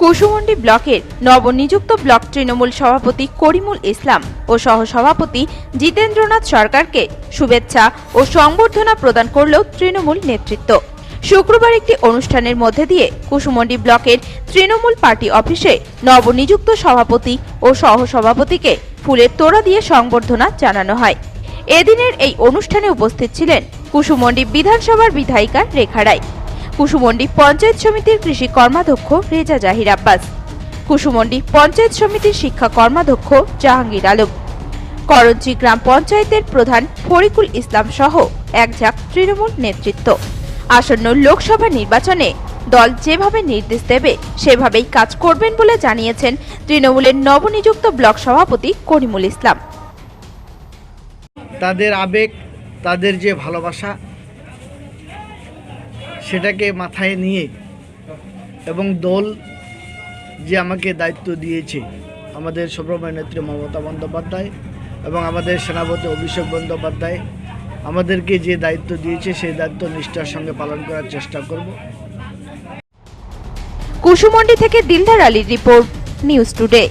কুসুমন্ডি ব্লকের নবনিযুক্ত ব্লক তৃণমূল সভাপতি করিমুল ইসলাম ও সহসভাপতি জিতেন্দ্রনাথ সরকারকে শুভেচ্ছা ও সংবর্ধনা প্রদান করল তৃণমূল নেতৃত্ব। শুক্রবার একটি অনুষ্ঠানের মধ্যে দিয়ে কুসুমন্ডি ব্লকের তৃণমূল পার্টি অফিসে নবনিযুক্ত সভাপতি ও সহসভাপতিকে ফুলের তোড়া দিয়ে সংবর্ধনা জানানো হয়। এদিনের এই অনুষ্ঠানে উপস্থিত ছিলেন কুসুমন্ডি বিধানসভার বিধায়িকা রেখা রায়। কুসুমন্ডি পঞ্চায়েত সমিতির কৃষি কর্মাধ্যক্ষ রেজা জাহির আব্বাস। কুসুমন্ডি পঞ্চায়েত সমিতির শিক্ষা কর্মাধ্যক্ষ জাহাঙ্গীর আলম। করঞ্চি গ্রাম পঞ্চায়েতের প্রধান ফরিকুল ইসলাম সহ একঝাঁক তৃণমূল নেতৃত্ব। আসন্ন লোকসভা নির্বাচনে দল যেভাবে নির্দেশ দেবে, সেভাবেই কাজ করবেন বলে জানিয়েছেন তৃণমূলের নবনিযুক্ত ব্লক সভাপতি করিমুল ইসলাম। তাদের আবেগ, তাদের যে ভালোবাসা সেটাকে মাথায় নিয়ে এবং দল যে আমাকে দায়িত্ব দিয়েছে, আমাদের সুব্রমণ্য নেত্রী মমতা বন্দ্যোপাধ্যায় এবং আমাদের সেনাপতি অভিষেক বন্দ্যোপাধ্যায়, আমাদেরকে যে দায়িত্ব দিয়েছে সেই দায়িত্ব নিষ্ঠার সঙ্গে পালন করার চেষ্টা করব। কুসুমন্ডি থেকে দিলদার আলীর রিপোর্ট, নিউজ টুডে।